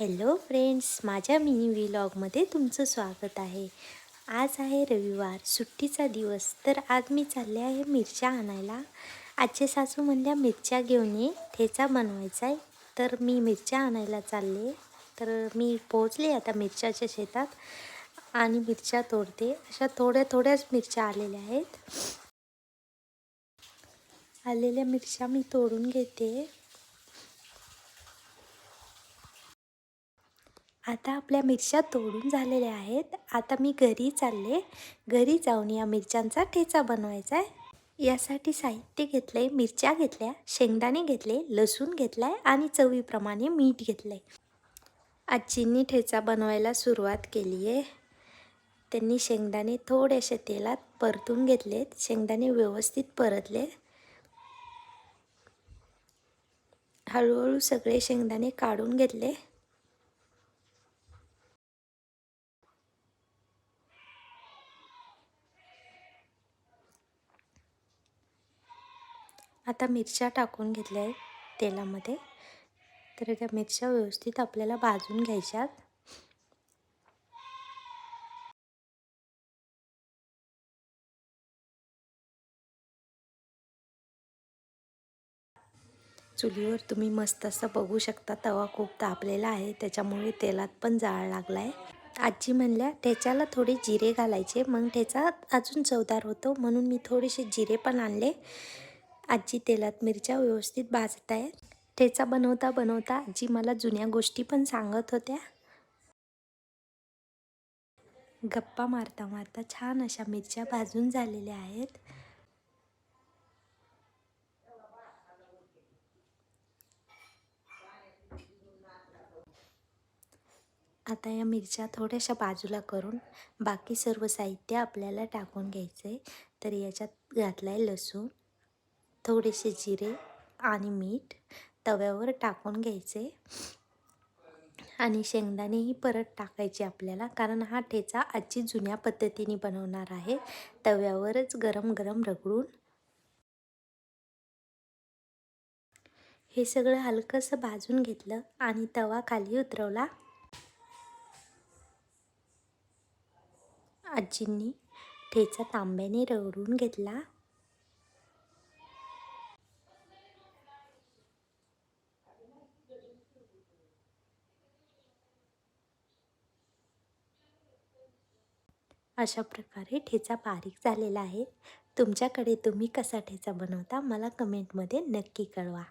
Hello friends माझ्या mini व्लॉगमध्ये तुमचं स्वागत आहे. आज आहे रविवार सुट्टीचा दिवस तर आज मी चालले आहे मिरच्या आणायला. आजचे सासू म्हणल्या मिरच्या घेऊन ये ठेचा बनवायचा आहे. तर मी मिरच्या आणायला चालले. तर मी पोहोचले आता मिरच्याच्या शेतात आणि मिरच्या तोडते. अशा थोड्या थोड्याच मिरच्या आलेल्या आहेत. आलेल्या मिरच्या मी तोडून घेते. आता आपल्या मिरच्या तोडून झालेल्या आहेत. आता मी घरी चालले. घरी जाऊन या मिरच्यांचा ठेचा बनवायचा आहे. यासाठी साहित्य घेतलं आहे मिरच्या घेतल्या शेंगदाणे घेतले लसूण घेतला आहे आणि चवीप्रमाणे मीठ घेतलं आहे आजींनी ठेचा बनवायला सुरुवात केली आहे त्यांनी शेंगदाणे थोड्याशा तेलात परतून घेतलेत. शेंगदाणे व्यवस्थित परतले. हळूहळू सगळे शेंगदाणे काढून घेतले. आता मिरच्या टाकून घेतल्या आहेत तेलामध्ये. तर त्या मिरच्या व्यवस्थित आपल्याला भाजून घ्यायच्यात. चुलीवर तुम्ही मस्त असं बघू शकता तवा खूप तापलेला आहे त्याच्यामुळे तेलात पण जाळ लागला आहे आजी म्हणल्या ठेच्याला थोडे जिरे घालायचे मग ठेचा अजून चवदार होतो म्हणून मी थोडेसे जिरे पण आणले. आजी तेलात मिरच्या व्यवस्थित भाजत आहेत. ठेचा बनवता बनवता आजी मला जुन्या गोष्टी पण सांगत होत्या. गप्पा मारता मारता छान अशा मिरच्या भाजून झालेल्या आहेत. आता या मिरच्या थोड्याशा बाजूला करून बाकी सर्व साहित्य आपल्याला टाकून घ्यायचं. आहे तर याच्यात घातला आहे लसूण. थोडेसे जिरे आणि मीठ तव्यावर टाकून घ्यायचे. आणि शेंगदाणेही परत टाकायचे आपल्याला कारण हा ठेचा आजी जुन्या पद्धतीने बनवणार आहे. तव्यावरच गरम गरम रगडून. हे सगळं हलकंसं भाजून घेतलं आणि तवा खाली उतरवला. आजींनी ठेचा तांब्याने रगडून घेतला. अशा प्रकारे ठेचा बारीक झालेला आहे. तुमच्याकडे तुम्ही कसा ठेचा बनवता मला कमेंटमध्ये नक्की कळवा.